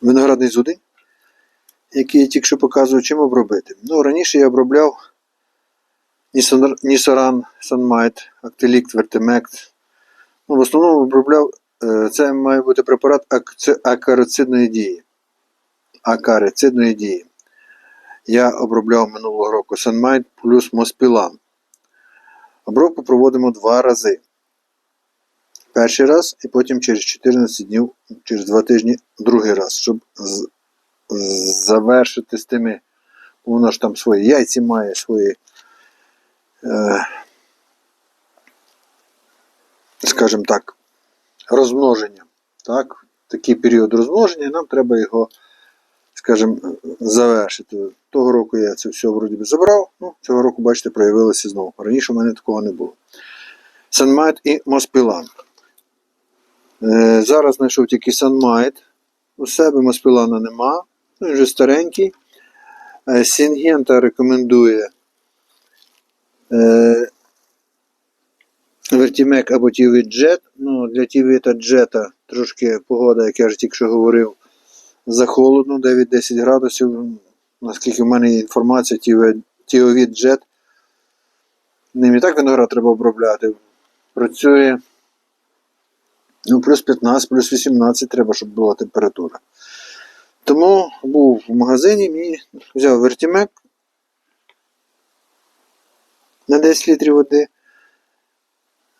виноградний зудень, який я тільки що показував, чим обробити. Ну, раніше я обробляв Нісоран, Санмайт, Актелікт, Вертемект. Ну, в основному обробляв, е, це має бути препарат акарицидної дії. Акарицидної дії. Я обробляв минулого року Санмайт плюс Моспілан. Обробку проводимо два рази. Перший раз і потім через 14 днів, через 2 тижні другий раз, щоб завершити з тими. Воно ж там свої яйці має, свої, е, скажімо так, розмноження. Так? Такий період розмноження, нам треба його, скажімо, завершити. Того року я це все вроді би забрав, ну, цього року, бачите, проявилося знову. Раніше в мене такого не було. Санмайт і Моспілан. Е, зараз знайшов тільки Санмайт. У себе Моспілана нема. Він вже старенький. Е, Сінгента рекомендує Вертімек або TV Jet. Ну, для TV та Джета трошки погода, як я вже тільки що говорив, захолодно, 9-10 градусів. Наскільки в мене є інформація, TV Jet. Ним і так виноград треба обробляти. Працює ну, плюс 15, плюс 18 треба, щоб була температура. Тому був в магазині і взяв вертімек на 10 літрів води.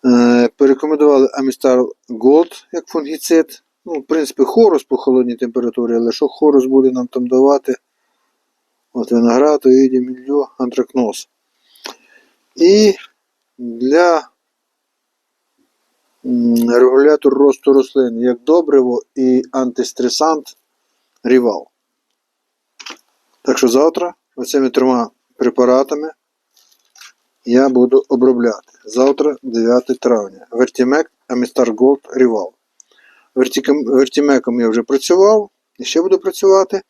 Е, Порекомендували Amistar Gold як фунгіцид. Ну, в принципі, хорус по холодній температурі, але що хорус буде нам там давати? От виноград, оїді, мільйо, антракноз. І для регулятор росту рослин як добриво і антистресант Рівал. Так що завтра оцими трьома препаратами я буду обробляти. Завтра 9 травня. Вертімек, Амістар Голд, Рівал. Вертімеком я вже працював і ще буду працювати.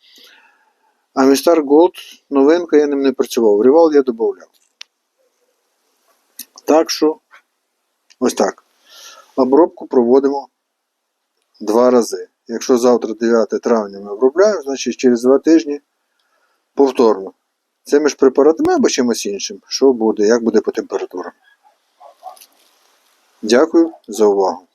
Амістар Голд, новинка, я ним не працював. Рівал я додавав. Так що, ось так. Обробку проводимо два рази. Якщо завтра 9 травня ми обробляємо, значить через два тижні повторно. Цими ж препаратами або чимось іншим. Що буде, як буде по температурам. Дякую за увагу.